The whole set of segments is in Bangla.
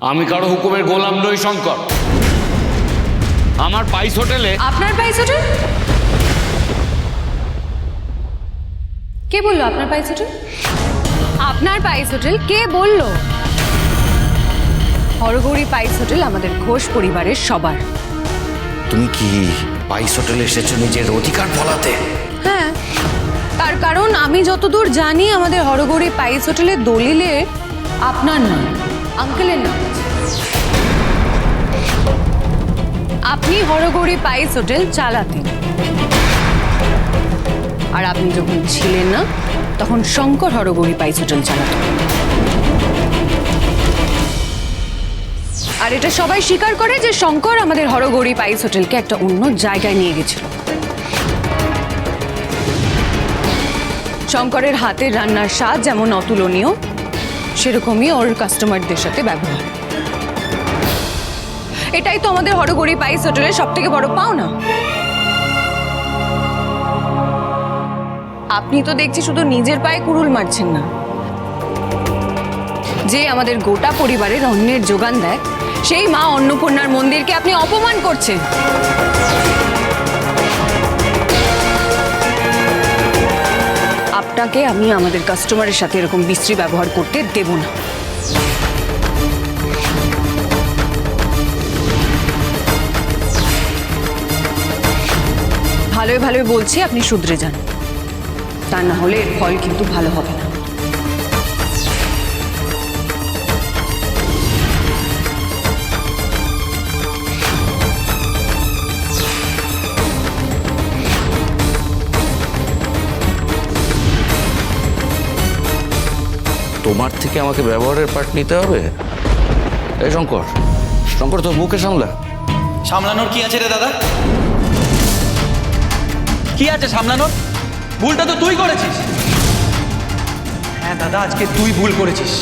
আমি কারও হুকুমের গোলাম নই শঙ্কর। আমার পাইস হোটেলে আপনার পাইস হোটেল? কে বলল আপনার পাইস হোটেল? আপনার পাইস হোটেল কে বলল? হরগৌরী পাইস হোটেল আমাদের ঘোষ পরিবারের সবার। তুমি কি পাইস হোটেলে এসেছ নিজের অধিকার ফলাতে? হ্যাঁ তার কারণ আমি যতদূর জানি আমাদের হরগৌরী পাইস হোটেলের দলিলে আপনার নাম আঙ্কেলের নাম আপনি হরগৌরী পাইস হোটেল চালাতেন। আর আপনি যখন ছিলেন না, তখন শঙ্কর হরগৌরী পাইস হোটেল চালাতেন। আর এটা সবাই স্বীকার করে যে শঙ্কর আমাদের হরগৌরী পাইস হোটেলকে একটা অন্য জায়গায় নিয়ে গেছিল। শঙ্করের হাতের রান্নার স্বাদ যেমন অতুলনীয়, সেরকমই ওর কাস্টমারদের সাথে ব্যবহার। এটাই তো আমাদের হরগড়ি পাইস হোটেলের সব থেকে বড় পাওনা। আপনি তো দেখছি শুধু নিজের পায়ে কুড়ুল মারছেন না। যে আমাদের গোটা পরিবারের অন্যের যোগান দেয়, সেই মা অন্নপূর্ণার মন্দিরকে আপনি অপমান করছেন। আপনাকে আমি আমাদের কাস্টমারের সাথে এরকম বিশ্রী ব্যবহার করতে দেব না। ভালোই ভালোই বলছি আপনি শুধরে যান। তা না হলে এর ফল কিন্তু ভালো হবে না। তোমার থেকে আমাকে ব্যবহারের পাঠ নিতে হবে? এই শঙ্কর শঙ্কর তোর মুখে সামলা। সামলানোর কি আছে রে দাদা? কি আছে সামলানোর? ভুলটা তো তুই করেছিস। হ্যাঁ দাদা, আজকে তুই ভুল করেছিস।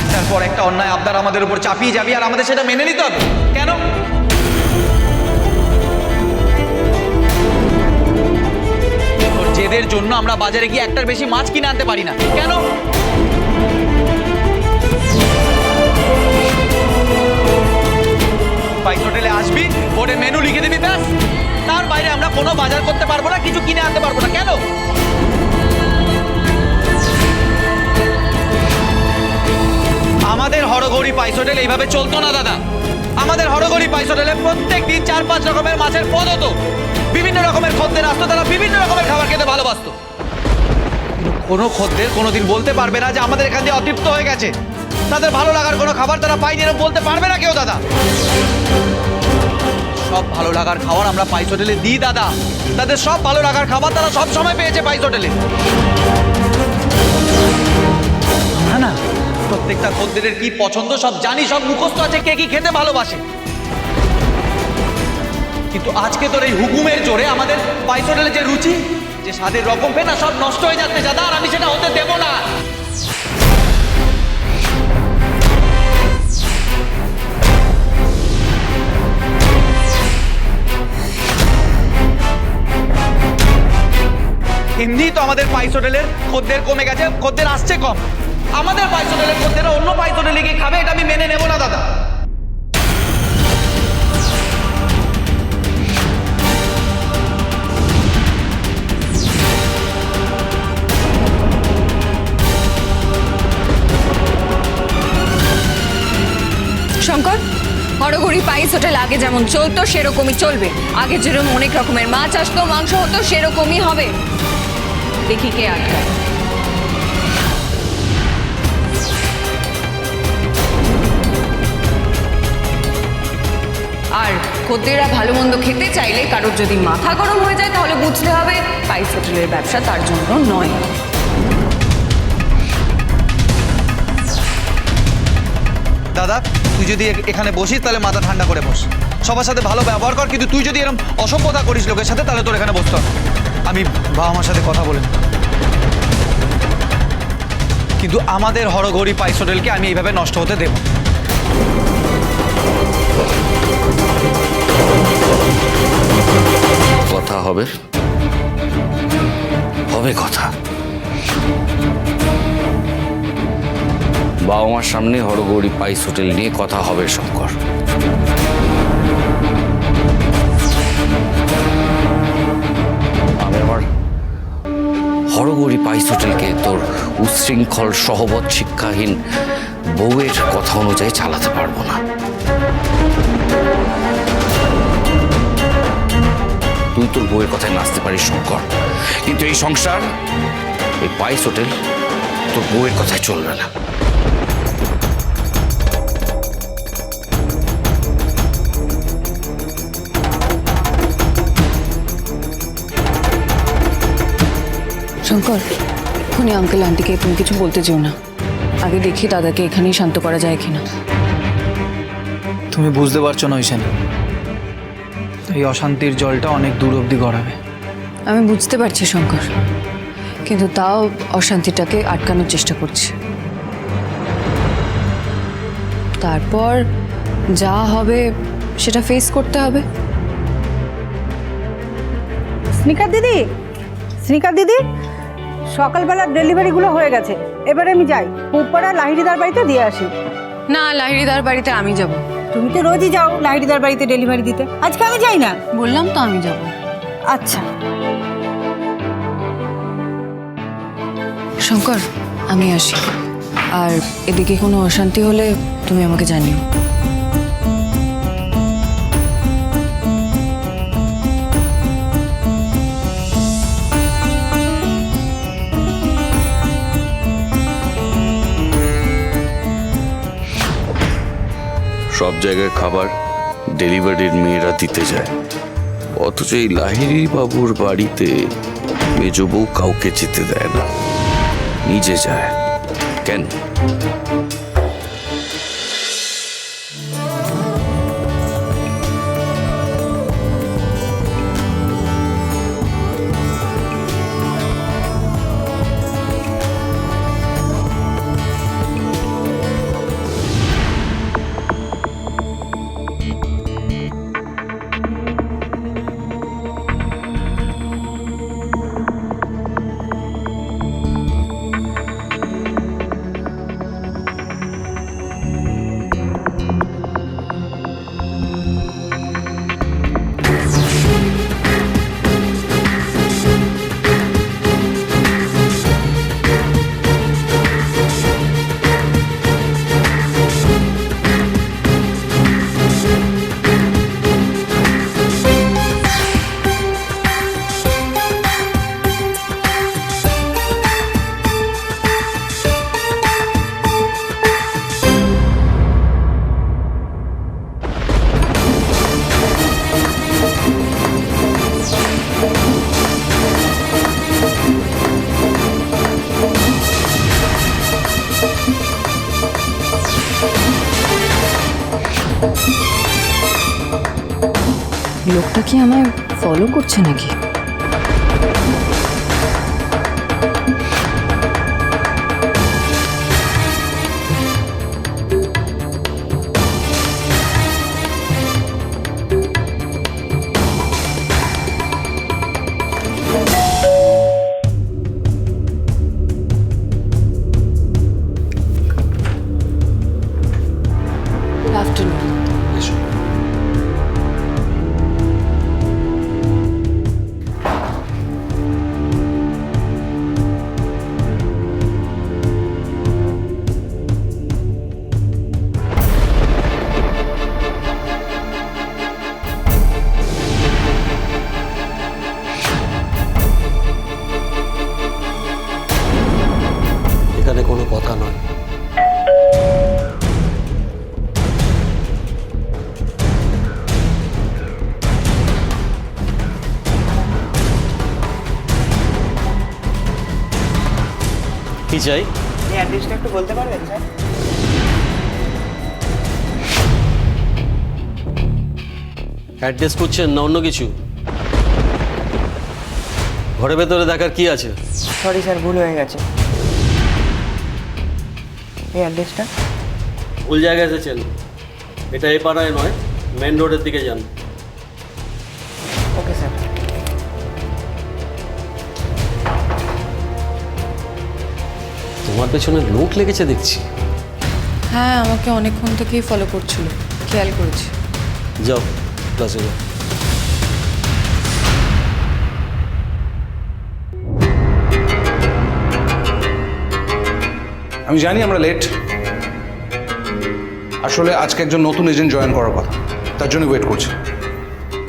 একটার পর একটা অন্যায় আবদার আমাদের উপর চাপিয়ে যাবি আর আমাদের সেটা মেনে নিতে হবে। কেন? জেদের জন্য আমরা বাজারে গিয়ে একটার বেশি মাছ কিনে আনতে পারি না। কেন? হোটেলে আসবি বোর্ডে মেনু লিখে দিবি ব্যাস। তার বাইরে আমরা কোনো বাজার করতে পারব না, কিছু কিনে আনতে পারব না। কেন? আমাদের হরগৌরী পাইস হোটেল এইভাবে চলতো না, দাদা। আমাদের হরগৌরী পাইস হোটেলে প্রত্যেক দিন চার পাঁচ রকমের মাছের পদ হতো। বিভিন্ন রকমের খদ্দের আসতো, তারা বিভিন্ন রকমের খাবার খেতে ভালোবাসতো। কোনো খদ্দের কোনোদিন বলতে পারবে না যে আমাদের এখান দিয়ে অতৃপ্ত হয়ে গেছে। তাদের ভালো লাগার কোনো খাবার তারা পায়নি এরকম বলতে পারবে না কেউ, দাদা। সব ভালো লাগার খাবার আমরা পাইস হোটেলে দিই দাদা। তাদের সব ভালো লাগার খাবার তারা সব সময় পেয়েছে পাইস হোটেলে না না, প্রত্যেকটা খদ্দেরের কি পছন্দ সব জানি, সব মুখস্থ আছে, কে কি খেতে ভালোবাসে। কিন্তু আজকে তোর এই হুকুমের জোরে আমাদের পাইস হোটেলে যে রুচি, যে স্বাদের রকম ফেনা সব নষ্ট হয়ে যাচ্ছে, দাদা, আর আমি সেটা হতে দেবো না। এমনিই তো আমাদের পাইস হোটেলের খদ্দের কমে গেছে, খদ্দের আসছে কম। আমাদের পাইস হোটেলের খদ্দের অন্য পাইস হোটেলে গিয়ে খাবে, এটা আমি মেনে নেব না, দাদা। শঙ্কর হরগড়ি পাইস হোটেল আগে যেমন চলতো, সেরকমই চলবে। আগে যেরকম অনেক রকমের মাছ আসতো, মাংস হতো, সেরকমই হবে। দেখি কে আটকায় আর খদ্দেরা ভালো মন্দ খেতে চাইলে কারোর যদি মাথা গরম হয়ে যায়, তাহলে বুঝতে হবে পাইস হোটেলের ব্যবসা তার জন্য নয়। দাদা, তুই যদি এখানে বসিস, তাহলে মাথা ঠান্ডা করে বস। সবার সাথে ভালো ব্যবহার কর, কিন্তু তুই যদি এরকম অসভ্যতা করিস লোকের সাথে, তাহলে তোর এখানে বসতে হবে। আমি বাবা মার সাথে কথা বলে। কিন্তু আমাদের হরগৌরী পাইস হোটেলকে আমি এইভাবে নষ্ট হতে দেব। কথা হবে? হবে কথা। বাবা মার সামনে হরগৌরী পাইস হোটেল নিয়ে কথা হবে শঙ্কর। উচ্ছৃঙ্খল সহবত শিক্ষাহীন বউয়ের কথা অনুযায়ী চালাতে পারব না। তুই তোর বউয়ের কথায় নাচতে পারিস, শঙ্কর। কিন্তু এই সংসার, এই পাইস হোটেল তোর বউয়ের কথায় চলবে না। শঙ্কর এক্ষুনি আঙ্কেল আন্টিকে তুমি কিছু বলতে চেও না। আগে দেখি দাদাকে এখানেই শান্ত করা যায় কিনা। তুমি বুঝতে পারছ না ঐশানি এই অশান্তির জলটা অনেক দূর অবধি গড়াবে। আমি বুঝতে পারছি শঙ্কর। কিন্তু তাও অশান্তিটাকে আটকানোর চেষ্টা করছি। তারপর যা হবে সেটা ফেস করতে হবে। স্নিকার দিদি? স্নিকার দিদি? সকালবেলার ডেলিভারিগুলো হয়ে গেছে। এবারে আমি যাই। পুপাড়া লাহিড়িদার বাড়িতে দিয়ে আসি। না লাহিড়িদার বাড়িতে আমি যাব। তুমি তো রোজই যাও লাহিড়িদার বাড়িতে ডেলিভারি দিতে। আজকে আমি যাই না? বললাম তো আমি যাব। আচ্ছা। শঙ্কর আমি আসি। আর এদিকে কোনো অশান্তি হলে তুমি আমাকে জানিও। সব জায়গায় খাবার ডেলিভারির মেয়েরা দিতে যায়। অথচ এই লাহিরি বাবুর বাড়িতে মেজ বউ কাউকে যেতে দেয় না। নিজে যায়। কেন? ফলো করছে নাকি চাই। অ্যাড্রেসটা একটু বলতে পারবেন স্যার? অ্যাড্রেস করছেন না অন্য কিছু? ঘরে ভেতরে দেখার কি আছে? সরি স্যার ভুল হয়ে গেছে। এই অ্যাড্রেসটা? ভুল জায়গায় এসেছেন। এটা এ পাড়ায় নয় মেন রোডের দিকে যান। তোমার পেছনে লোক লেগেছে দেখছি। হ্যাঁ আমাকে অনেকক্ষণ থেকেই ফলো করছিল। খেয়াল করেছি। যাও ক্লাসে যাও। আমি জানি আমরা লেট আসলে আজকে একজন নতুন এজেন্ট জয়েন করার কথা। তার জন্য ওয়েট করছি।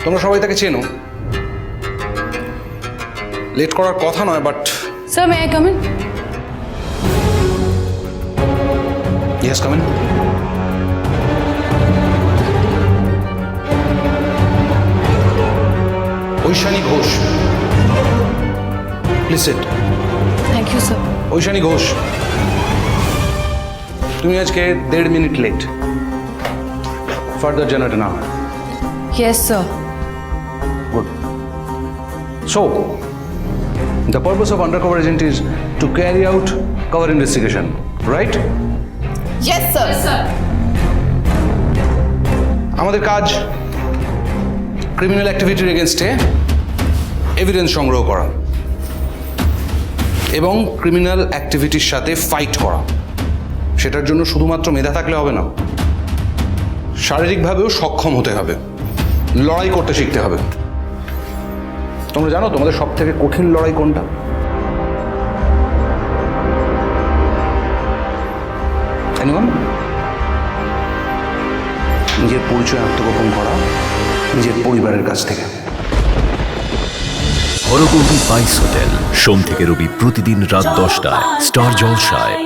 তোমরা সবাই তাকে চেনো। লেট করার কথা নয় but sir may I come in Yes come in Aishani Ghosh please set thank you sir Aishani Ghosh তুমি আজকে দেড় মিনিট লেট ফার্দার জেনারেট না হয় yes sir Good. So, the purpose of undercover agent is to carry out cover investigation, right? Yes sir আমাদের কাজ ক্রিমিনাল অ্যাক্টিভিটির এগেনস্টে এভিডেন্স সংগ্রহ করা এবং ক্রিমিনাল অ্যাক্টিভিটির সাথে ফাইট করা। সেটার জন্য শুধুমাত্র মেধা থাকলে হবে না শারীরিকভাবেও সক্ষম হতে হবে লড়াই করতে শিখতে হবে। তোমরা জানো তোমাদের সব থেকে কঠিন লড়াই কোনটা? নিজের পরিচয় আত্মগোপন করা, নিজের পরিবারের কাছ থেকে। হরগৌরী বাইস হোটেল, সোম থেকে রবি প্রতিদিন রাত দশটায়, স্টার জলসায়।